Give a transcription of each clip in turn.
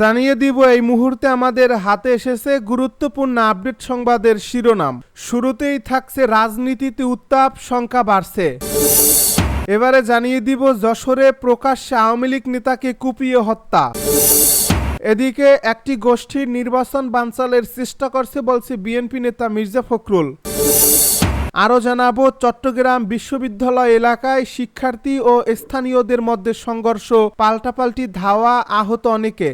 জানিয়ে দিব, এই মুহূর্তে আমাদের হাতে এসেছে গুরুত্বপূর্ণ আপডেট সংবাদের শিরোনাম। শুরুতেই থাকছে রাজনীতিতে উত্তাপ, সংখ্যা বাড়ছে। এবারে জানিয়ে দিব, যশোরে প্রকাশ্যে আওয়ামী লীগ নেতাকে কুপিয়ে হত্যা। এদিকে একটি গোষ্ঠীর নির্বাচন বানচালের চেষ্টা করছে বলছে বিএনপি নেতা মির্জা ফখরুল। আরও জানাব, চট্টগ্রাম বিশ্ববিদ্যালয় এলাকায় শিক্ষার্থী ও স্থানীয়দের মধ্যে সংঘর্ষ, পাল্টাপাল্টি ধাওয়া, আহত অনেকে।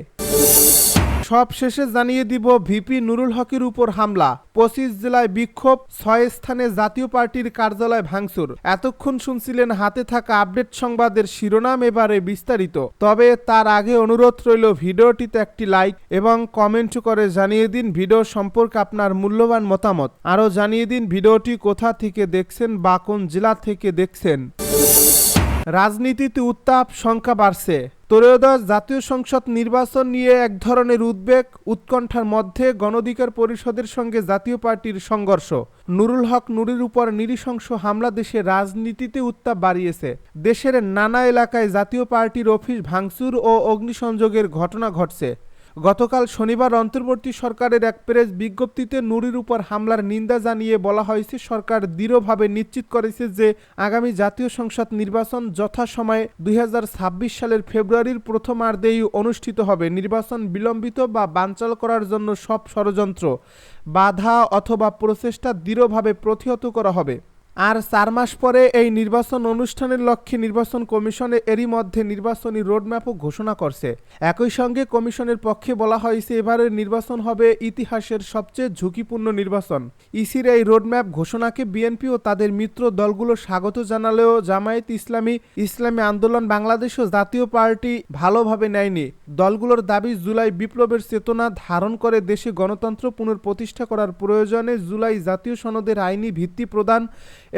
সব শেষে জানিয়ে দিব ভিপি নুরুল হকের উপর হামলা। পঁচিশ জেলায় বিক্ষোভ, ছয় স্থানে জাতীয় পার্টির কার্যালয় ভাঙচুর। এতক্ষণ শুনছিলেন হাতে থাকা আপডেট সংবাদের শিরোনাম এবারে বিস্তারিত। তবে তার আগে অনুরোধ রইল ভিডিওটিতে একটি লাইক এবং কমেন্ট করে জানিয়ে দিন ভিডিও সম্পর্কে আপনার মূল্যবান মতামত। আরও জানিয়ে দিন ভিডিওটি কোথা থেকে দেখছেন বা কোন জেলা থেকে দেখছেন। রাজনীতিতে উত্তাপ, সংখ্যা বাড়ছে। ত্রয়োদশ জাতীয় সংসদ নির্বাচন নিয়ে এক ধরনের উদ্বেগ, উৎকণ্ঠার মধ্যে গণধিকার পরিষদের সঙ্গে জাতীয় পার্টির সংঘর্ষ। নুরুল হক নুরির উপর নিরিশংস হামলা দেশে রাজনীতিতে উত্তাপ বাড়িয়েছে। দেশের নানা এলাকায় জাতীয় পার্টির অফিস ভাঙচুর ও অগ্নিসংযোগের ঘটনা ঘটছে। গতকাল শনিবার অন্তর্বর্তী সরকারের এক প্রেস বিজ্ঞপ্তিতে নুরির উপর হামলার নিন্দা জানিয়ে বলা হয়েছে, সরকার দৃঢ়ভাবে নিশ্চিত করেছে যে আগামী জাতীয় সংসদ নির্বাচন যথাসময়ে দুই হাজার ছাব্বিশ সালের ফেব্রুয়ারির প্রথমার্ধেই অনুষ্ঠিত হবে। নির্বাচন বিলম্বিত বা বানচাল করার জন্য সব ষড়যন্ত্র, বাধা অথবা প্রচেষ্টা দৃঢ়ভাবে প্রতিহত করা হবে। আর চার মাস পরে এই নির্বাচন অনুষ্ঠানের লক্ষ্যে নির্বাচন কমিশনে এরই মধ্যে নির্বাচনী রোডম্যাপও ঘোষণা করছে। একই সঙ্গে কমিশনের পক্ষে বলা হয়েছে, এবারের নির্বাচন হবে ইতিহাসের সবচেয়ে ঝুঁকিপূর্ণ নির্বাচন। ইসির এই রোডম্যাপ ঘোষণাকে বিএনপি ও তাদের মিত্র দলগুলো স্বাগত জানালেও জামায়াত ইসলামী ইসলামী আন্দোলন বাংলাদেশ ও জাতীয় পার্টি ভালোভাবে নেয়নি। দলগুলোর দাবি, জুলাই বিপ্লবের চেতনা ধারণ করে দেশে গণতন্ত্র পুনঃপ্রতিষ্ঠা করার প্রয়োজনে জুলাই জাতীয় সনদের আইনি ভিত্তি প্রদান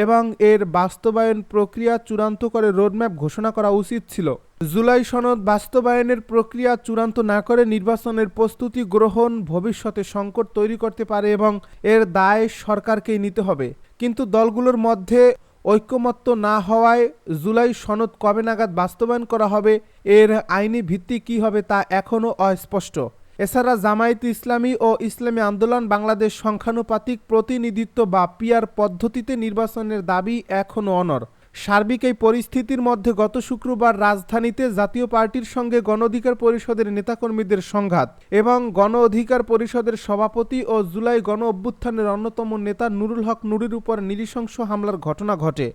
এবং এর বাস্তবায়ন প্রক্রিয়া চূড়ান্ত করে রোডম্যাপ ঘোষণা করা উচিত ছিল। জুলাই সনদ বাস্তবায়নের প্রক্রিয়া চূড়ান্ত না করে নির্বাচনের প্রস্তুতি গ্রহণ ভবিষ্যতে সংকট তৈরি করতে পারে এবং এর দায় সরকারকেই নিতে হবে। কিন্তু দলগুলোর মধ্যে ঐক্যমত্য না হওয়ায় জুলাই সনদ কবে নাগাদ বাস্তবায়ন করা হবে, এর আইনি ভিত্তি কী হবে তা এখনও অস্পষ্ট। এছাড়া জামায়াত ইসলামী ও ইসলামী আন্দোলন বাংলাদেশ সংখ্যানুপাতিক প্রতিনিধিত্ব বা পিয়ার পদ্ধতিতে নির্বাচনের দাবি এখনও অনর সার্বিক এই পরিস্থিতির মধ্যে গত শুক্রবার রাজধানীতে জাতীয় পার্টির সঙ্গে গণ অধিকার পরিষদের নেতাকর্মীদের সংঘাত এবং গণ অধিকার পরিষদের সভাপতি ও জুলাই গণ অভ্যুত্থানের অন্যতম নেতা নুরুল হক নুরির উপর নৃশংস হামলার ঘটনা ঘটে।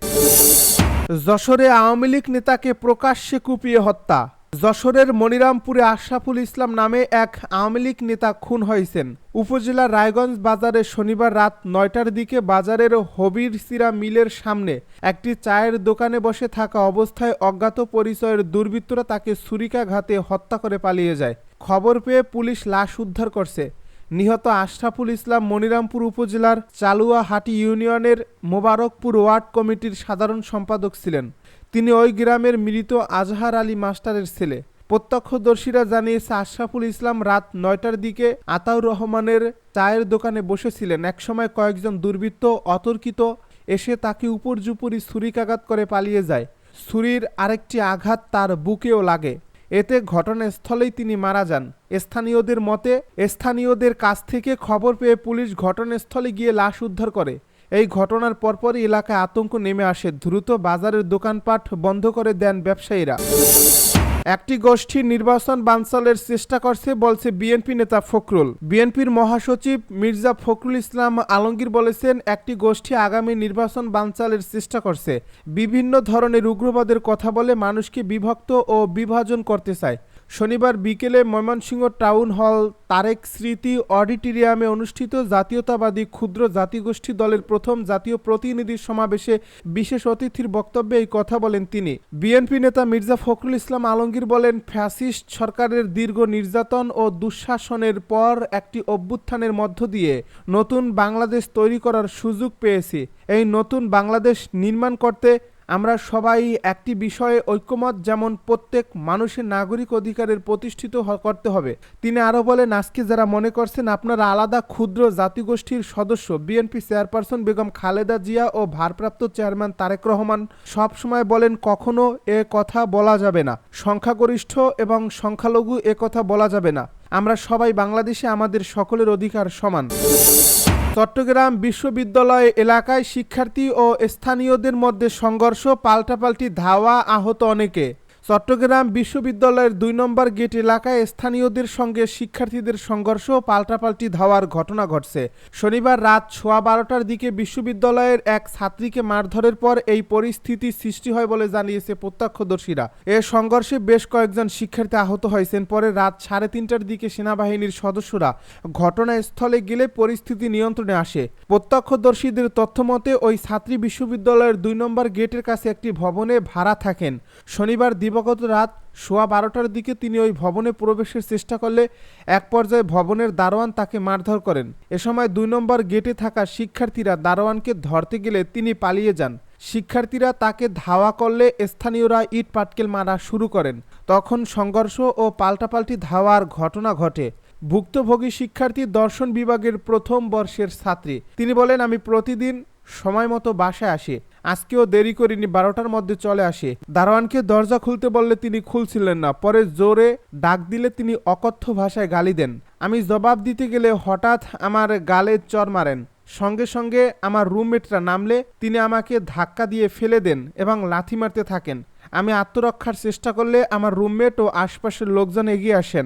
যশোরে আওয়ামী লীগ নেতাকে প্রকাশ্যে কুপিয়ে হত্যা। যশোরের মনিরামপুরে আশরাফুল ইসলাম নামে এক আওয়ামী লীগ নেতা খুন হয়েছেন। উপজেলার রায়গঞ্জ বাজারে শনিবার রাত নয়টার দিকে বাজারের হবির সিরা মিলের সামনে একটি চায়ের দোকানে বসে থাকা অবস্থায় অজ্ঞাত পরিচয়ের দুর্বৃত্তরা তাকে ছুরিকাঘাতে হত্যা করে পালিয়ে যায়। খবর পেয়ে পুলিশ লাশ উদ্ধার করছে। নিহত আশরাফুল ইসলাম মনিরামপুর উপজেলার চালুয়াহাটি ইউনিয়নের মোবারকপুর ওয়ার্ড কমিটির সাধারণ সম্পাদক ছিলেন। তিনি ওই গ্রামের মৃত আজহার আলী মাস্টারের ছেলে। প্রত্যক্ষদর্শীরা জানিয়েছে, আশরাফুল ইসলাম রাত নয়টার দিকে আতাউর রহমানের চায়ের দোকানে বসেছিলেন। একসময় কয়েকজন দুর্বৃত্ত অতর্কিত এসে তাকে উপরজুপুরি ছুরিকাঘাত করে পালিয়ে যায়। ছুরির আরেকটি আঘাত তার বুকেও লাগে। এতে ঘটনাস্থলেই তিনি মারা যান। স্থানীয়দের মতে, স্থানীয়দের কাছ থেকে খবর পেয়ে পুলিশ ঘটনাস্থলে গিয়ে লাশ উদ্ধার করে। এই ঘটনার পরপরই এলাকায় আতঙ্ক নেমে আসে। দ্রুত বাজারের দোকানপাট বন্ধ করে দেন ব্যবসায়ীরা। একটি গোষ্ঠীর নির্বাচন বানচালের চেষ্টা করছে বলছে বিএনপি নেতা ফখরুল। বিএনপির মহাসচিব মির্জা ফখরুল ইসলাম আলমগীর বলেছেন, একটি গোষ্ঠী আগামী নির্বাচন বানচালের চেষ্টা করছে। বিভিন্ন ধরনের উগ্রবাদের কথা বলে মানুষকে বিভক্ত ও বিভাজন করতে চায়। শনিবার বিকেলে ময়মনসিংহ টাউন হল তারেক স্মৃতি অডিটোরিয়ামে অনুষ্ঠিত জাতীয়তাবাদী ক্ষুদ্র জাতিগোষ্ঠী দলের প্রথম জাতীয় প্রতিনিধি সমাবেশে বিশেষ অতিথির বক্তব্যে এই কথা বলেন তিনি। বিএনপি নেতা মির্জা ফখরুল ইসলাম আলমগীর বলেন, ফ্যাসিস্ট সরকারের দীর্ঘ নির্যাতন ও দুঃশাসনের পর একটি অভ্যুত্থানের মধ্য দিয়ে নতুন বাংলাদেশ তৈরি করার সুযোগ পেয়েছি। এই নতুন বাংলাদেশ নির্মাণ করতে আমরা সবাই একটি বিষয়ে ঐক্যমত যেমন প্রত্যেক মানুষের নাগরিক অধিকারের প্রতিষ্ঠিত করতে হবে। তিনি আরও বলেন, আজকে যারা মনে করছেন আপনারা আলাদা ক্ষুদ্র জাতিগোষ্ঠীর সদস্য, বিএনপি চেয়ারপারসন বেগম খালেদা জিয়া ও ভারপ্রাপ্ত চেয়ারম্যান তারেক রহমান সবসময় বলেন, কখনো এ কথা বলা যাবে না। সংখ্যাগরিষ্ঠ এবং সংখ্যালঘু এ কথা বলা যাবে না। আমরা সবাই বাংলাদেশে আমাদের সকলের অধিকার সমান। চট্টগ্রাম বিশ্ববিদ্যালয় এলাকায় শিক্ষার্থী ও স্থানীয়দের মধ্যে সংঘর্ষ পাল্টাপাল্টি ধাওয়া আহত অনেকে। চট্টগ্রাম বিশ্ববিদ্যালয়ের দুই নম্বর গেট এলাকায় স্থানীয়দের সঙ্গে শিক্ষার্থীদের সংঘর্ষ, পাল্টাপাল্টি ধাওয়ার ঘটনা ঘটছে। শনিবার রাত সোয়া বারোটার দিকে বিশ্ববিদ্যালয়ের এক ছাত্রীকে মারধরের পর এই পরিস্থিতি সৃষ্টি হয় বলে জানিয়েছে প্রত্যক্ষদর্শীরা। এ সংঘর্ষে বেশ কয়েকজন শিক্ষার্থী আহত হয়েছেন। পরে রাত সাড়ে তিনটার দিকে সেনাবাহিনীর সদস্যরা ঘটনাস্থলে গেলে পরিস্থিতি নিয়ন্ত্রণে আসে। প্রত্যক্ষদর্শীদের তথ্যমতে ওই ছাত্রী বিশ্ববিদ্যালয়ের দুই নম্বর গেটের কাছে একটি ভবনে ভাড়া থাকেন। শনিবার দিবাগত রাত সোয়া বারোটার দিকে তিনি ওই ভবনে প্রবেশের চেষ্টা করলে এক পর্যায়ে ভবনের দারোয়ান তাকে মারধর করেন। এ সময় দুই নম্বর গেটে থাকা শিক্ষার্থীরা দারোয়ানকে ধরতে গেলে তিনি পালিয়ে যান। শিক্ষার্থীরা তাকে ধাওয়া করলে স্থানীয়রা ইট পাটকেল মারা শুরু করেন। তখন সংঘর্ষ ও পাল্টাপাল্টি ধাওয়ার ঘটনা ঘটে। ভুক্তভোগী শিক্ষার্থী দর্শন বিভাগের প্রথম বর্ষের ছাত্রী। তিনি বলেন, আমি প্রতিদিন সময় মতো বাসায় আসে। আজকেও দেরি করিনি, বারোটার মধ্যে চলে আসে। দারোয়ানকে দরজা খুলতে বললে তিনি খুলছিলেন না, পরে জোরে ডাক দিলে তিনি অকথ্য ভাষায় গালি দেন। আমি জবাব দিতে গেলে হঠাৎ আমার গালে চর মারেন। সঙ্গে সঙ্গে আমার রুমমেটরা নামলে তিনি আমাকে ধাক্কা দিয়ে ফেলে দেন এবং লাথি মারতে থাকেন। আমি আত্মরক্ষার চেষ্টা করলে আমার রুমমেট ও আশপাশের লোকজন এগিয়ে আসেন।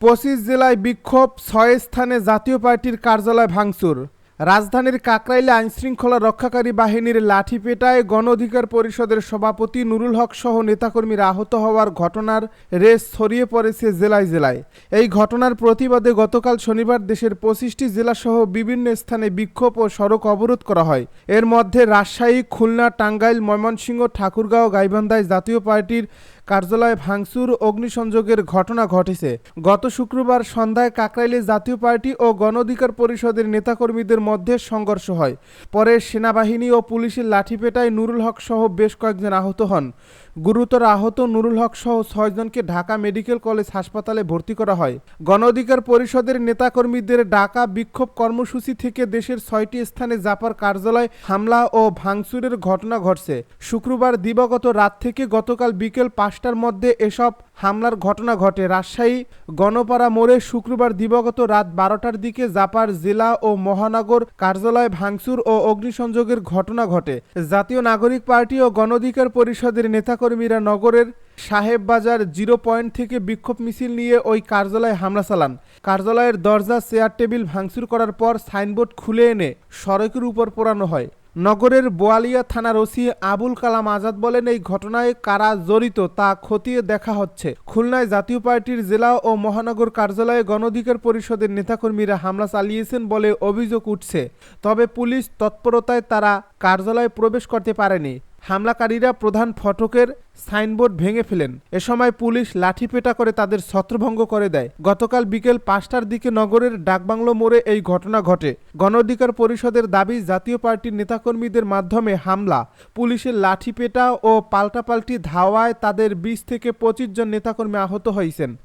পঁচিশ জেলায় বিক্ষোভ, ছয় স্থানে জাতীয় পার্টির কার্যালয় ভাঙচুর। রাজধানীর কাকরাইলে আইনশৃঙ্খলা রক্ষাকারী বাহিনীর লাঠি পেটায় গণ অধিকার পরিষদের সভাপতি নুরুল হক সহ নেতাকর্মীরা আহত হওয়ার ঘটনার রেস ছড়িয়ে পড়েছে জেলায় জেলায়। এই ঘটনার প্রতিবাদে গতকাল শনিবার দেশের পঁচিশটি জেলাসহ বিভিন্ন স্থানে বিক্ষোভ ও সড়ক অবরোধ করা হয়। এর মধ্যে রাজশাহী, খুলনা, টাঙ্গাইল, ময়মনসিংহ, ঠাকুরগাঁও, গাইবান্ধায় জাতীয় পার্টির কার্যালয়ে ভাঙচুর, অগ্নিসংযোগের ঘটনা ঘটেছে। গত শুক্রবার সন্ধ্যায় কাকরাইলে জাতীয় পার্টি ও গণ অধিকার পরিষদের নেতাকর্মীদের মধ্যে সংঘর্ষ হয়। পরে সেনাবাহিনী ও পুলিশের লাঠিপেটায় নুরুল হক সহ বেশ কয়েকজন আহত হন। গুরুতর আহত নুরুল হক সহ ছয়জনকে ঢাকা মেডিকেল কলেজ হাসপাতালে ভর্তি করা হয়। গণ অধিকার পরিষদের নেতাকর্মীদের ডাকা বিক্ষোভ কর্মসূচি থেকে দেশের ছয়টি স্থানে জাপার কার্যালয়, হামলা ও ভাঙচুরের ঘটনা ঘটছে। শুক্রবার দিবাগত রাত থেকে গতকাল বিকেল পাঁচটার মধ্যে এসব হামলার ঘটনা ঘটে। রাজশাহী গণপাড়া মোড়ে শুক্রবার দিবাগত রাত বারোটার দিকে জাপার জেলা ও মহানগর কার্যালয় ভাঙচুর ও অগ্নিসংযোগের ঘটনা ঘটে। জাতীয় নাগরিক পার্টি ও গণ অধিকার পরিষদের নেতাকর্মীরা নগরের সাহেব বাজার জিরো পয়েন্ট থেকে বিক্ষোভ মিছিল নিয়ে ওই কার্যালয়ে হামলা চালান। কার্যালয়ের দরজা, চেয়ার, টেবিল ভাঙচুর করার পর সাইনবোর্ড খুলে এনে সড়কের উপর পোড়ানো হয়। নগরের বোয়ালিয়া থানার ওসি আবুল কালাম আজাদ বলেন, এই ঘটনায় কারা জড়িত তা খতিয়ে দেখা হচ্ছে। খুলনায় জাতীয় পার্টির জেলা ও মহানগর কার্যালয়ে গণধিকার পরিষদের নেতাকর্মীরা হামলা চালিয়েছেন বলে অভিযোগ উঠছে। তবে পুলিশ তৎপরতায় তারা কার্যালয়ে প্রবেশ করতে পারেনি। হামলাকারীরা প্রধান ফটকের সাইনবোর্ড ভেঙে ফেলেন। এ সময় পুলিশ লাঠিপেটা করে তাদের ছত্রভঙ্গ করে দেয়। গতকাল বিকেল পাঁচটার দিকে নগরের ডাকবাংলো মোড়ে এই ঘটনা ঘটে। গণ অধিকার পরিষদের দাবি, জাতীয় পার্টির নেতাকর্মীদের মাধ্যমে হামলা, পুলিশের লাঠিপেটা ও পাল্টাপাল্টি ধাওয়ায় তাদের বিশ থেকে পঁচিশ জন নেতাকর্মী আহত হয়েছেন।